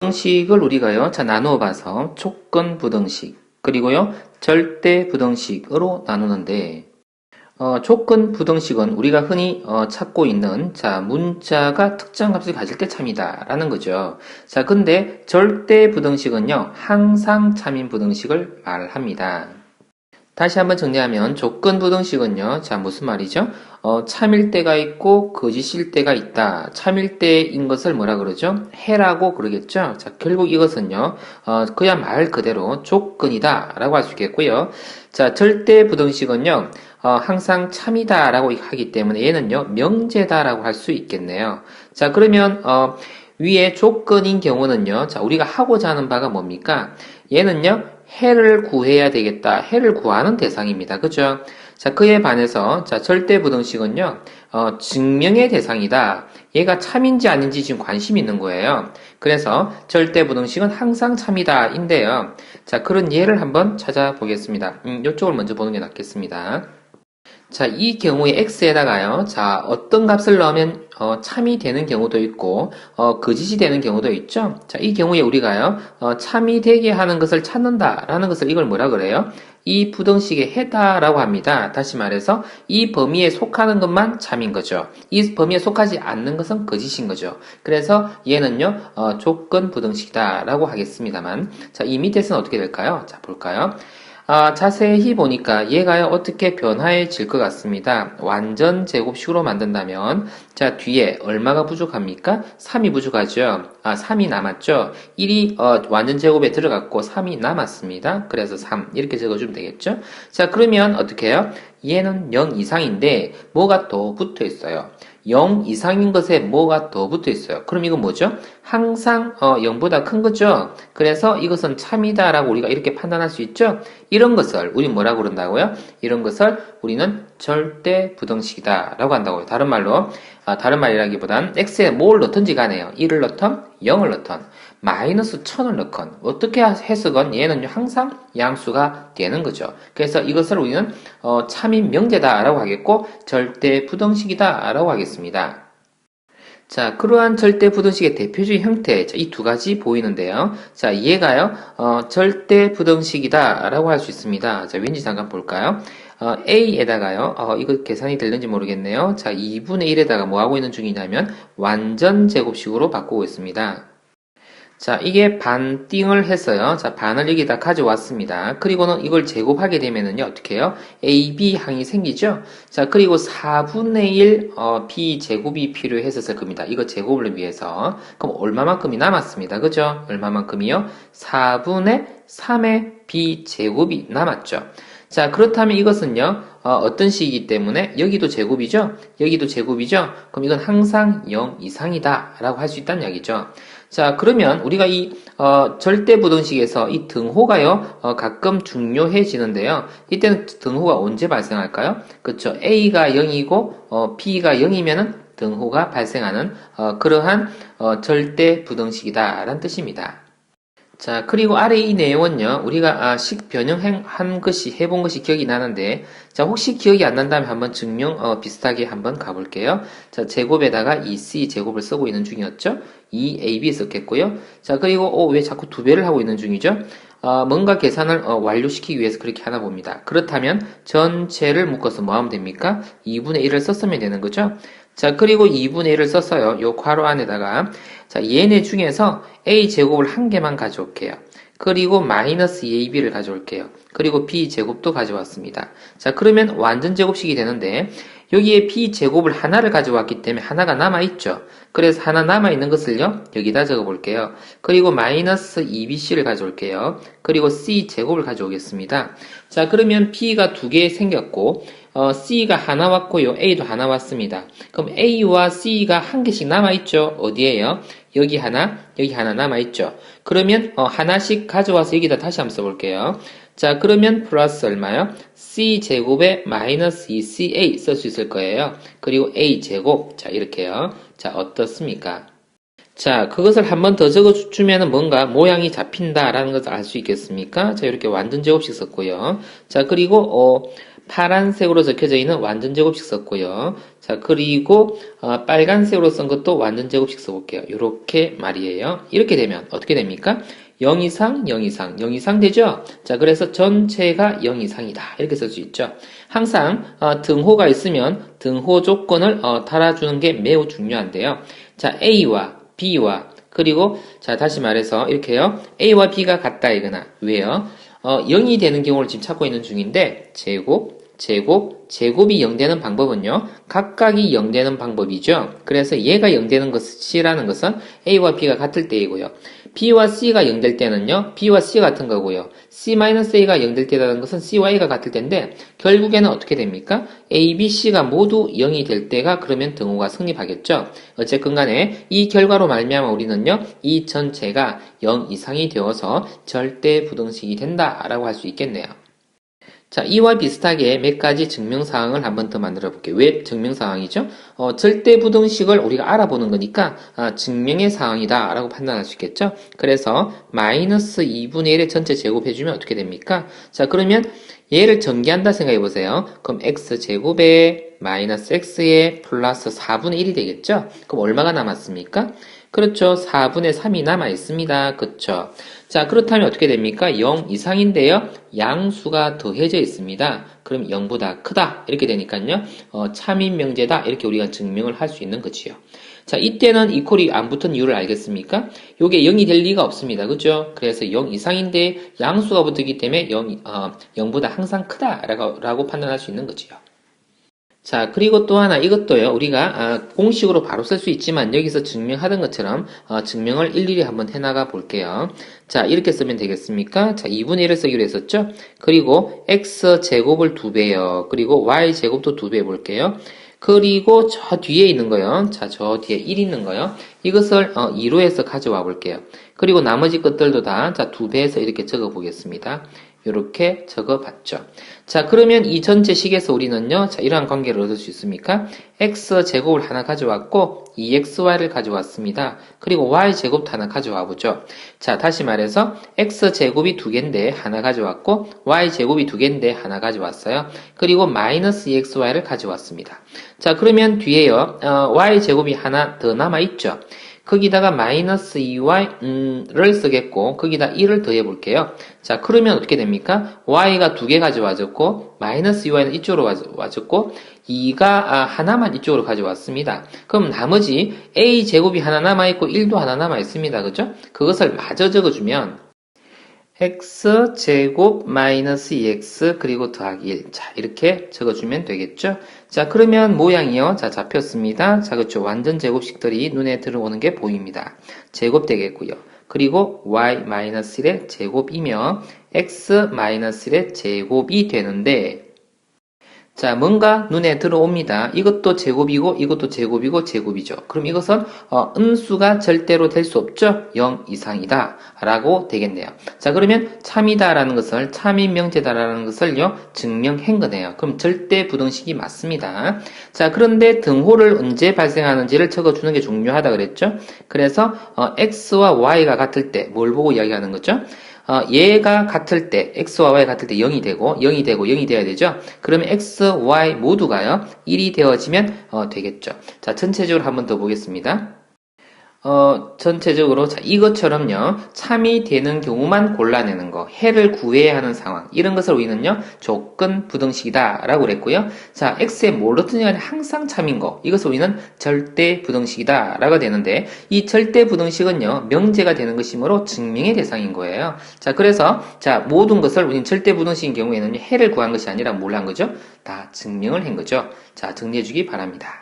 부등식을 우리가요, 자, 나누어 봐서 조건 부등식, 그리고요, 절대 부등식으로 나누는데, 어, 조건 부등식은 우리가 흔히 어, 찾고 있는 자 문자가 특정 값을 가질 때 참이다 라는 거죠. 자 근데 절대 부등식은요 항상 참인 부등식을 말합니다. 다시 한번 정리하면 조건 부등식은요 자 무슨 말이죠? 어, 참일 때가 있고 거짓일 때가 있다. 참일 때인 것을 뭐라 그러죠? 해라고 그러겠죠. 자 결국 이것은요 어, 그냥 말 그대로 조건이다 라고 할 수 있겠고요. 자 절대 부등식은요 어, 항상 참이다라고 하기 때문에 얘는요 명제다라고 할 수 있겠네요. 자 그러면 어, 위에 조건인 경우는요, 자 우리가 하고자 하는 바가 뭡니까? 얘는요 해를 구해야 되겠다. 해를 구하는 대상입니다. 그죠? 자 그에 반해서 자 절대 부등식은요 어, 증명의 대상이다. 얘가 참인지 아닌지 지금 관심이 있는 거예요. 그래서 절대 부등식은 항상 참이다 인데요. 자 그런 예를 한번 찾아보겠습니다. 음, 이쪽을 먼저 보는 게 낫겠습니다. 자, 이 경우에 x에다가요. 자, 어떤 값을 넣으면 어, 참이 되는 경우도 있고 어, 거짓이 되는 경우도 있죠. 자, 이 경우에 우리가요. 어, 참이 되게 하는 것을 찾는다라는 것을 이걸 뭐라 그래요? 이 부등식의 해다라고 합니다. 다시 말해서 이 범위에 속하는 것만 참인 거죠. 이 범위에 속하지 않는 것은 거짓인 거죠. 그래서 얘는요. 어, 조건 부등식이다라고 하겠습니다만 자, 이 밑에서는 어떻게 될까요? 자, 볼까요? 아, 자세히 보니까 얘가요 어떻게 변화해질 것 같습니다. 완전 제곱식으로 만든다면 자 뒤에 얼마가 부족합니까? 3이 부족하죠. 아 3이 남았죠. 1이 어, 완전 제곱에 들어갔고 3이 남았습니다. 그래서 3 이렇게 적어주면 되겠죠. 자 그러면 어떻게 해요? 얘는 0 이상인데 뭐가 더 붙어 있어요. 0 이상인 것에 뭐가 더 붙어 있어요. 그럼 이건 뭐죠? 항상 어, 0보다 큰 거죠. 그래서 이것은 참이다라고 우리가 이렇게 판단할 수 있죠. 이런 것을 우리 뭐라고 그런다고요? 이런 것을 우리는 절대 부등식이다라고 한다고요. 다른 말로 아, 다른 말이라기보단 x에 뭘 넣든지 간에요. 1을 넣던 0을 넣던 마이너스 1000을 넣건 어떻게 해석은 얘는 항상 양수가 되는 거죠. 그래서 이것을 우리는 어, 참인 명제다라고 하겠고 절대 부등식이다라고 하겠습니다. 자, 그러한 절대 부등식의 대표적인 형태, 이 두 가지 보이는데요. 자, 얘가요, 어, 절대 부등식이다라고 할 수 있습니다. 자, 왠지 잠깐 볼까요? 어, A에다가요, 어, 이거 계산이 되는지 모르겠네요. 자, 2분의 1에다가 뭐 하고 있는 중이냐면, 완전 제곱식으로 바꾸고 있습니다. 자, 이게 반띵을 했어요. 자, 반을 여기다 가져왔습니다. 그리고는 이걸 제곱하게 되면은요, 어떻게 해요? A, B 항이 생기죠? 자, 그리고 4분의 1, 어, B 제곱이 필요했었을 겁니다. 이거 제곱을 위해서. 그럼 얼마만큼이 남았습니다. 그죠? 얼마만큼이요? 4분의 3의 B 제곱이 남았죠. 자, 그렇다면 이것은요, 어, 떤 식이기 때문에 여기도 제곱이죠? 여기도 제곱이죠? 그럼 이건 항상 0 이상이다. 라고 할 수 있다는 이야기죠. 자, 그러면 우리가 이 어, 절대 부등식에서 이 등호가요, 어, 가끔 중요해지는데요. 이때는 등호가 언제 발생할까요? 그렇죠. A가 0이고 어, B가 0이면은 등호가 발생하는 어, 그러한 어, 절대 부등식이다라는 뜻입니다. 자, 그리고 아래 이 내용은요, 우리가 아, 식 변형한 것이, 해본 것이 기억이 나는데, 자, 혹시 기억이 안 난다면 한번 증명, 어, 비슷하게 한번 가볼게요. 자, 제곱에다가 2c 제곱을 쓰고 있는 중이었죠? 2ab 썼겠고요. 자, 그리고, 어, 왜 자꾸 두 배를 하고 있는 중이죠? 어, 뭔가 계산을 어, 완료시키기 위해서 그렇게 하나 봅니다. 그렇다면 전체를 묶어서 뭐 하면 됩니까? 2분의 1을 썼으면 되는 거죠. 자, 그리고 2분의 1을 썼어요. 요 괄호 안에다가. 자, 얘네 중에서 a제곱을 한 개만 가져올게요. 그리고 마이너스 ab를 가져올게요. 그리고 b제곱도 가져왔습니다. 자, 그러면 완전 제곱식이 되는데 여기에 b제곱을 하나를 가져왔기 때문에 하나가 남아있죠. 그래서 하나 남아있는 것을요, 여기다 적어볼게요. 그리고 마이너스 2bc를 가져올게요. 그리고 c제곱을 가져오겠습니다. 자, 그러면 b가 두 개 생겼고, 어, C가 하나 왔고요. A도 하나 왔습니다. 그럼 A와 C가 한 개씩 남아있죠. 어디에요? 여기 하나, 여기 하나 남아있죠. 그러면 어, 하나씩 가져와서 여기다 다시 한번 써볼게요. 자, 그러면 플러스 얼마요? C제곱에 마이너스 2CA 쓸 수 있을 거예요. 그리고 A제곱. 자, 이렇게요. 자, 어떻습니까? 자, 그것을 한 번 더 적어주면 뭔가 모양이 잡힌다라는 것을 알 수 있겠습니까? 자, 이렇게 완전 제곱식 썼고요. 자, 그리고, 어, 파란색으로 적혀져 있는 완전 제곱식 썼고요. 자, 그리고 어, 빨간색으로 쓴 것도 완전 제곱식 써볼게요. 이렇게 말이에요. 이렇게 되면 어떻게 됩니까? 0 이상, 0 이상, 0 이상 되죠? 자, 그래서 전체가 0 이상이다. 이렇게 쓸 수 있죠. 항상 어, 등호가 있으면 등호 조건을 어, 달아주는 게 매우 중요한데요. 자, A와 B와 그리고 자 다시 말해서 이렇게요. A와 B가 같다 이거나 왜요? 어, 0이 되는 경우를 지금 찾고 있는 중인데 제곱, 제곱, 제곱이 0 되는 방법은요. 각각이 0 되는 방법이죠. 그래서 얘가 0 되는 것이라는 것은 A와 B가 같을 때이고요. B와 C가 0될 때는요. B와 C 같은 거고요. C-A가 0될 때라는 것은 C와 A가 같을 텐데 결국에는 어떻게 됩니까? A, B, C가 모두 0이 될 때가 그러면 등호가 성립하겠죠. 어쨌건 간에 이 결과로 말미암아 우리는요. 이 전체가 0 이상이 되어서 절대 부등식이 된다라고 할 수 있겠네요. 자, 이와 비슷하게 몇 가지 증명사항을 한 번 더 만들어 볼게요. 왜 증명사항이죠? 어, 절대 부등식을 우리가 알아보는 거니까 아, 증명의 사항이다 라고 판단할 수 있겠죠? 그래서 마이너스 2분의 1의 전체 제곱해주면 어떻게 됩니까? 자, 그러면 얘를 전개한다 생각해 보세요. 그럼 x제곱에 마이너스 x에 플러스 4분의 1이 되겠죠? 그럼 얼마가 남았습니까? 그렇죠. 4분의 3이 남아 있습니다. 그렇죠. 자, 그렇다면 어떻게 됩니까? 0 이상인데요. 양수가 더해져 있습니다. 그럼 0보다 크다. 이렇게 되니까요. 어, 참인 명제다. 이렇게 우리가 증명을 할 수 있는 거지요. 자, 이때는 이퀄이 안 붙은 이유를 알겠습니까? 요게 0이 될 리가 없습니다. 그죠? 그래서 0 이상인데 양수가 붙기 때문에 0, 어, 0보다 항상 크다라고 라고 판단할 수 있는 거지요. 자, 그리고 또 하나 이것도요. 우리가 아, 공식으로 바로 쓸 수 있지만 여기서 증명하던 것처럼 어, 증명을 일일이 한번 해나가 볼게요. 자, 이렇게 쓰면 되겠습니까? 자, 2분의 1을 쓰기로 했었죠? 그리고 x 제곱을 2배요. 그리고 y 제곱도 2배 볼게요. 그리고 저 뒤에 있는 거요. 자, 저 뒤에 1 있는 거요. 이것을 어, 2로 해서 가져와 볼게요. 그리고 나머지 것들도 다, 자, 2배에서 이렇게 적어 보겠습니다. 이렇게 적어 봤죠. 자, 그러면 이 전체 식에서 우리는요, 자, 이러한 관계를 얻을 수 있습니까? X 제곱을 하나 가져왔고, 2xy를 가져왔습니다. 그리고 y 제곱도 하나 가져와 보죠. 자, 다시 말해서 x 제곱이 두 개인데 하나 가져왔고, y 제곱이 두 개인데 하나 가져왔어요. 그리고 마이너스 2xy를 가져왔습니다. 자, 그러면 뒤에요, 어, y 제곱이 하나 더 남아 있죠. 거기다가 마이너스 2y를 쓰겠고 거기다 1을 더해 볼게요. 자 그러면 어떻게 됩니까? y가 두 개 가져와졌고 마이너스 2y는 이쪽으로 와졌고 2가 아, 하나만 이쪽으로 가져왔습니다. 그럼 나머지 a 제곱이 하나 남아있고 1도 하나 남아있습니다. 그죠? 그것을 마저 적어주면 x 제곱 마이너스 2x 그리고 더하기 1. 자, 이렇게 적어주면 되겠죠? 자, 그러면 모양이요. 자, 잡혔습니다. 자, 그렇죠. 완전 제곱식들이 눈에 들어오는 게 보입니다. 제곱 되겠고요. 그리고 y 마이너스 1의 제곱이며 x 마이너스 1의 제곱이 되는데 자, 뭔가 눈에 들어옵니다. 이것도 제곱이고 이것도 제곱이고 제곱이죠. 그럼 이것은 어, 음수가 절대로 될 수 없죠. 0 이상이다 라고 되겠네요. 자, 그러면 참이다라는 것을 참인 명제다라는 것을요 증명한 거네요. 그럼 절대 부등식이 맞습니다. 자, 그런데 등호를 언제 발생하는지를 적어주는 게 중요하다 그랬죠. 그래서 어, x와 y가 같을 때 뭘 보고 이야기하는 거죠? 어, 얘가 같을 때 x와 y 같을 때 0이 되고 0이 되고 0이 돼야 되죠. 그러면 x, y 모두가요 1이 되어지면 어, 되겠죠. 자 전체적으로 한 번 더 보겠습니다. 어, 전체적으로 자, 이것처럼요. 참이 되는 경우만 골라내는 거 해를 구해야 하는 상황 이런 것을 우리는요 조건 부등식이다 라고 그랬고요. 자 x에 뭘 넣든지 간에 항상 참인 거 이것을 우리는 절대 부등식이다 라고 되는데 이 절대 부등식은요 명제가 되는 것이므로 증명의 대상인 거예요. 자 그래서 자 모든 것을 우리는 절대 부등식인 경우에는 해를 구한 것이 아니라 뭘 한 거죠? 다 증명을 한 거죠. 자 정리해 주기 바랍니다